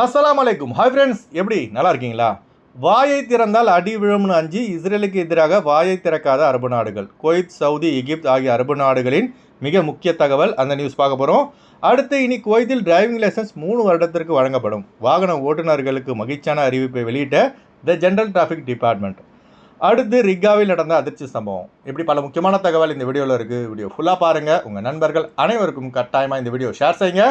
அஸ்லாம் அலைக்கும் hi friends எப்படி? நல்லா இருக்கீங்களா? வாயை திறந்தால் அடி விழும்னு அஞ்சு இஸ்ரேலுக்கு எதிராக வாயை திறக்காத அரபு நாடுகள். குவைத் சவுதி எகிப்து ஆகிய அரபு நாடுகளின் மிக முக்கிய தகவல் அந்த நியூஸ் பார்க்க போகிறோம் அடுத்து இனி குவைத்தில் டிரைவிங் லைசன்ஸ் மூணு வருடத்திற்கு வழங்கப்படும். வாகன ஓட்டுநர்களுக்கு மகிழ்ச்சியான அறிவிப்பை வெளியிட்ட த ஜென்ரல் டிராஃபிக் டிபார்ட்மெண்ட் அடுத்து ரிக்காவில் நடந்த அதிர்ச்சி சம்பவம். இப்படி பல முக்கியமான தகவல் இந்த வீடியோவில் இருக்குது வீடியோ ஃபுல்லாக பாருங்கள் உங்கள் நண்பர்கள் அனைவருக்கும் கட்டாயமாக இந்த வீடியோ ஷேர் செய்யுங்க.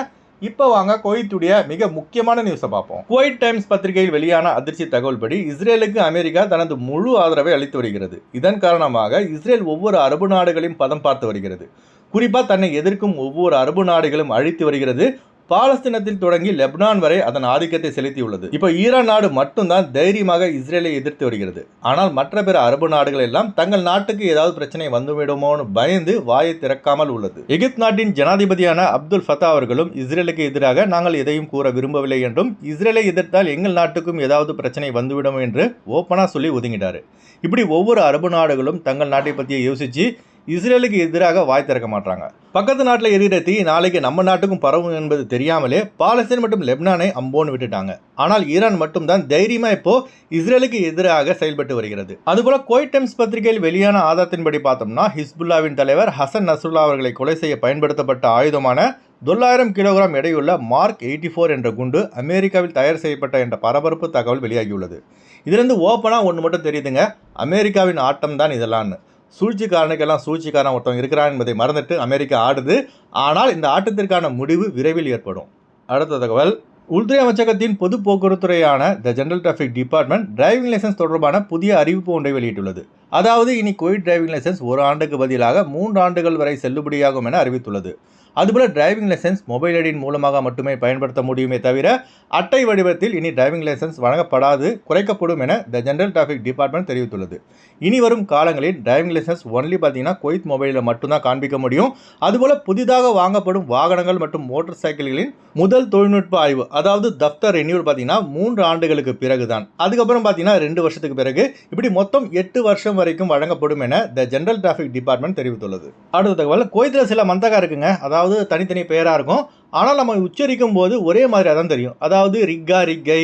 இப்போ வாங்க குவைத்துடைய மிக முக்கியமான நியூஸை பார்ப்போம். குவைட் டைம்ஸ் பத்திரிகையில் வெளியான அதிர்ச்சி தகவல் படி இஸ்ரேலுக்கு அமெரிக்கா தனது முழு ஆதரவை அளித்து வருகிறது. இதன் காரணமாக இஸ்ரேல் ஒவ்வொரு அரபு நாடுகளையும் பதம் பார்த்து வருகிறது. குறிப்பாக தன்னை எதிர்க்கும் ஒவ்வொரு அரபு நாடுகளும் அழித்து வருகிறது. பாலஸ்தீனத்தில் தொடங்கி லெப்னான் வரை அதன் ஆதிக்கத்தை செலுத்தியுள்ளது. இப்போ ஈரான் நாடு மட்டும்தான் தைரியமாக இஸ்ரேலை எதிர்த்து வருகிறது. ஆனால் மற்ற பிற அரபு நாடுகள் எல்லாம் தங்கள் நாட்டுக்கு ஏதாவது பிரச்சனை வந்துவிடுமோன்னு பயந்து வாயை திறக்காமல் உள்ளது. எகிப்து நாட்டின் ஜனாதிபதியான அப்துல் ஃபத்தா அவர்களும் இஸ்ரேலுக்கு எதிராக நாங்கள் எதையும் கூற விரும்பவில்லை என்றும் இஸ்ரேலை எதிர்த்தால் எங்கள் நாட்டுக்கும் ஏதாவது பிரச்சனை வந்துவிடும் என்று ஓப்பனாக சொல்லி ஒதுங்கிட்டாரு இப்படி ஒவ்வொரு அரபு நாடுகளும் தங்கள் நாட்டை பற்றிய யோசிச்சு இஸ்ரேலுக்கு எதிராக வாய் திறக்க மாட்டாங்க. பக்கத்து நாட்டில் எரிகிற தீ நாளைக்கு நம்ம நாட்டுக்கும் பரவும் என்பது தெரியாமலே பாலஸ்தீன் மற்றும் லெப்னானை அம்போன்னு விட்டுட்டாங்க. ஆனால் ஈரான் மட்டும்தான் தைரியமாக இப்போ இஸ்ரேலுக்கு எதிராக செயல்பட்டு வருகிறது. அதுபோல கோயிட் டைம்ஸ் பத்திரிகையில் வெளியான ஆதாரத்தின்படி பார்த்தோம்னா ஹிஸ்புல்லாவின் தலைவர் ஹசன் நசுல்லா அவர்களை கொலை செய்ய பயன்படுத்தப்பட்ட ஆயுதமான தொள்ளாயிரம் கிலோகிராம் எடையுள்ள மார்க் எயிட்டி ஃபோர் என்ற குண்டு அமெரிக்காவில் தயார் செய்யப்பட்ட என்ற பரபரப்பு தகவல் வெளியாகியுள்ளது. இதிலிருந்து ஓப்பனாக ஒன்று மட்டும் தெரியுதுங்க. அமெரிக்காவின் ஆட்டம் தான் இதெல்லாம்னு. சூழ்ச்சிக்காரனுக்கெல்லாம் சூழ்ச்சிக்காரன் ஒருத்தவங்க இருக்கிறான் என்பதை மறந்துட்டு அமெரிக்கா ஆடுது. ஆனால் இந்த ஆட்டத்திற்கான முடிவு விரைவில் ஏற்படும். அடுத்த தகவல். உள்துறை அமைச்சகத்தின் பொது போக்குவரத்துறையான the general traffic department driving licence தொடர்பான புதிய அறிவிப்பு ஒன்றை வெளியிட்டுள்ளது. அதாவது இனி கோவிட் டிரைவிங் லைசன்ஸ் ஒரு ஆண்டுக்கு பதிலாக மூன்று ஆண்டுகள் வரை செல்லுபடியாகும் என அறிவித்துள்ளது. அதுபோல் டிரைவிங் லைசன்ஸ் மொபைல் ஐடியின் மூலமாக மட்டுமே பயன்படுத்த முடியுமே தவிர அட்டை வடிவத்தில் இனி டிரைவிங் லைசன்ஸ் வழங்கப்படாது குறைக்கப்படும் என த ஜென்ரல் டிராஃபிக் டிபார்ட்மெண்ட் தெரிவித்துள்ளது. இனி வரும் காலங்களில் டிரைவிங் லைசன்ஸ் ஒன்லி பார்த்தீங்கன்னா கொய்த் மொபைலில் மட்டும்தான் காண்பிக்க முடியும். அதுபோல் புதிதாக வாங்கப்படும் வாகனங்கள் மற்றும் மோட்டார் சைக்கிள்களின் முதல் தொழில்நுட்ப ஆய்வு அதாவது தப்தர் ரெனியூல் பார்த்தீங்கன்னா மூன்று ஆண்டுகளுக்கு பிறகுதான். அதுக்கப்புறம் பார்த்தீங்கன்னா ரெண்டு வருஷத்துக்கு பிறகு இப்படி மொத்தம் எட்டு வருஷம் வரைக்கும் வழங்கப்படும் என த ஜென்ரல் டிராஃபிக் டிபார்ட்மெண்ட் தெரிவித்துள்ளது. அடுத்த தகவல் கோயத்தில் சில மந்தகா இருக்குங்க. அதாவது தனித்தனி பெயராக இருக்கும். ஆனால் நம்ம உச்சரிக்கும் போது ஒரே மாதிரியாக தான் தெரியும். அதாவது ரிக்கா ரிக்கை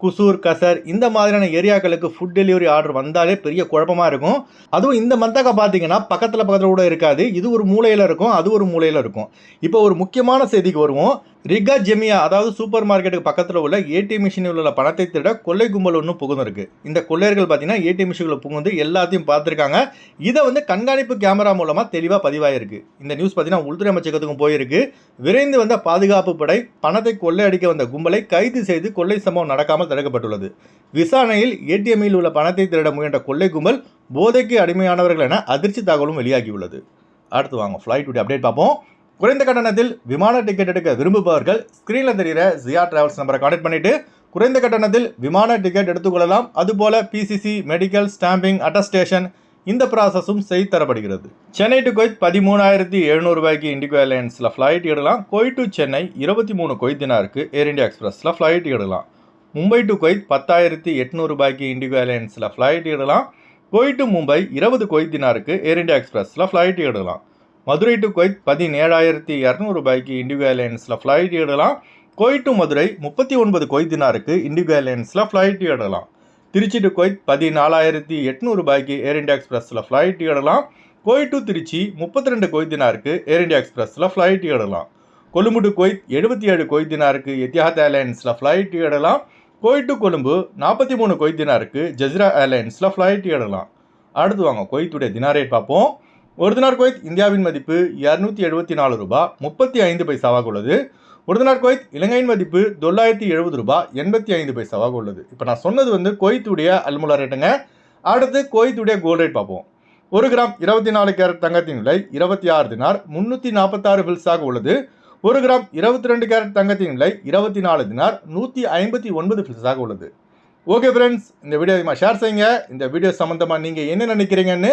குசூர் கசர் இந்த மாதிரியான ஏரியாக்களுக்கு ஃபுட் டெலிவரி ஆர்டர் வந்தாலே பெரிய குழப்பமாக இருக்கும். அதுவும் இந்த மந்தகா பார்த்தீங்கன்னா பக்கத்தில் பக்கத்தில் கூட இருக்காது. இது ஒரு மூலையில் இருக்கும் அது ஒரு மூலையில் இருக்கும். இப்போ ஒரு முக்கியமான செய்திக்கு வருவோம். ரிகா ஜெமியா அதாவது சூப்பர் மார்க்கெட்டுக்கு பக்கத்தில் உள்ள ஏடிஎம் மிஷினில் உள்ள பணத்தை திருட கொள்ளை கும்பல் ஒன்று புகுந்துருக்கு. இந்த கொள்ளையர்கள் பார்த்தீங்கன்னா ஏடிஎம் மிஷினில் புகுந்து எல்லாத்தையும் பார்த்துருக்காங்க. இதை வந்து கண்காணிப்பு கேமரா மூலமாக தெளிவாக பதிவாயிருக்கு. இந்த நியூஸ் பார்த்தீங்கன்னா உள்துறை அமைச்சகத்துக்கும் போயிருக்கு. விரைந்து வந்த பாதுகாப்பு படை பணத்தை கொள்ளையடிக்க வந்த கும்பலை கைது செய்து கொள்ளை சம்பவம் நடக்காமல் தடுக்கப்பட்டுள்ளது. விசாரணையில் ஏடிஎம்மில் உள்ள பணத்தை திருட முயன்ற கொள்ளை கும்பல் போதைக்கு அடிமையானவர்கள் என அதிர்ச்சி தகவலும் வெளியாகியுள்ளது. அடுத்து வாங்க ஃப்ளைட் அப்டேட் பார்ப்போம். குறைந்த கட்டணத்தில் விமான டிக்கெட் எடுக்க விரும்புபவர்கள் ஸ்க்ரீனில் தெரிகிற ஜியா டிராவல்ஸ் நம்பரை கான்டெக்ட் பண்ணிட்டு குறைந்த கட்டணத்தில் விமான டிக்கெட் எடுத்துக்கொள்ளலாம். அதுபோல பிசிசி மெடிக்கல் ஸ்டாம்பிங் அட்டஸ்டேஷன் இந்த ப்ராசஸும் செய்து தரப்படுகிறது சென்னை டு கொய்த் பதிமூணாயிரத்தி எழுநூறு ரூபாய்க்கு இண்டிகோ ஏர்லைன்ஸில் ஃப்ளைட் இடலாம் கொய் டு சென்னை இருபத்தி மூணு கொய்த் தினாருக்கு ஏர் இந்தியா எக்ஸ்பிரஸில் ஃப்ளைட் இடலாம் மும்பை டு கொய்த் பத்தாயிரத்தி எட்நூறு ரூபாய்க்கு இண்டிகோ ஏர்லைன்ஸில் ஃப்ளைட் இடலாம் கொய் டு மும்பை இருபது கொய்த் தினாருக்கு ஏர் இண்டியா எக்ஸ்பிரஸில் ஃப்ளைட் இடலாம் மதுரை டு குவைத் பதினேழாயிரத்தி இரநூறு ரூபாய்க்கு இண்டிகோ ஏர்லைன்ஸில் ஃப்ளைட் இடலாம் கொய் டு மதுரை முப்பத்தி ஒன்பது கொய்தினாருக்கு இண்டிகோ ஏர்லைன்ஸில் ஃப்ளைட் இடலாம் திருச்சி டு குவைத் பதினாலாயிரத்தி எட்நூறு ரூபாய்க்கு ஏர் இண்டியா எக்ஸ்பிரஸில் ஃப்ளைட் ஏடலாம் கொய் டு திருச்சி முப்பத்தி ரெண்டு கொய்தினாருக்கு ஏர் இண்டியா எக்ஸ்பிரஸில் ஃப்ளைட் ஏடலாம் கொழும்பு டு குவைத் எழுபத்தி ஏழு கொய்தினாருக்கு எத்தியாத் ஏர்லைன்ஸில் ஃப்ளைட் இடலாம் கொய் டு கொழும்பு நாற்பத்தி மூணு கொய்தினாருக்கு ஜஸ்ரா ஏர்லைன்ஸில் ஃப்ளைட் இடலாம் அடுத்து வாங்க கொய்த்துடைய தினாரேட் பார்ப்போம். ஒரு தினார் குவைத் இந்தியாவின் மதிப்பு இரநூத்தி எழுபத்தி நாலு ரூபாய் முப்பத்தி ஐந்து பைசாவாக உள்ளது. ஒரு தினார் குவைத் இலங்கையின் மதிப்பு தொள்ளாயிரத்தி எழுபது ரூபாய் எண்பத்தி ஐந்து பைசாவாக உள்ளது. இப்போ நான் சொன்னது வந்து குவைத்துடைய அல்முலா ரேட்டுங்க அடுத்து குவைத்துடைய கோல்ட் ரேட் பார்ப்போம். ஒரு கிராம் இருபத்தி நாலு கேரட் தங்கத்தின் விலை இருபத்தி ஆறு தினார் முந்நூற்றி நாற்பத்தாறு பில்ஸாக உள்ளது. ஒரு கிராம் இருபத்தி ரெண்டு கேரட் தங்கத்தின் விலை இருபத்தி நாலு தினார் நூற்றி ஐம்பத்தி ஒன்பது பில்ஸாக உள்ளது. ஓகே ஃப்ரெண்ட்ஸ் இந்த வீடியோ அதிகமாக ஷேர் செய்யுங்க. இந்த வீடியோ சம்மந்தமாக நீங்கள் என்ன நினைக்கிறீங்கன்னு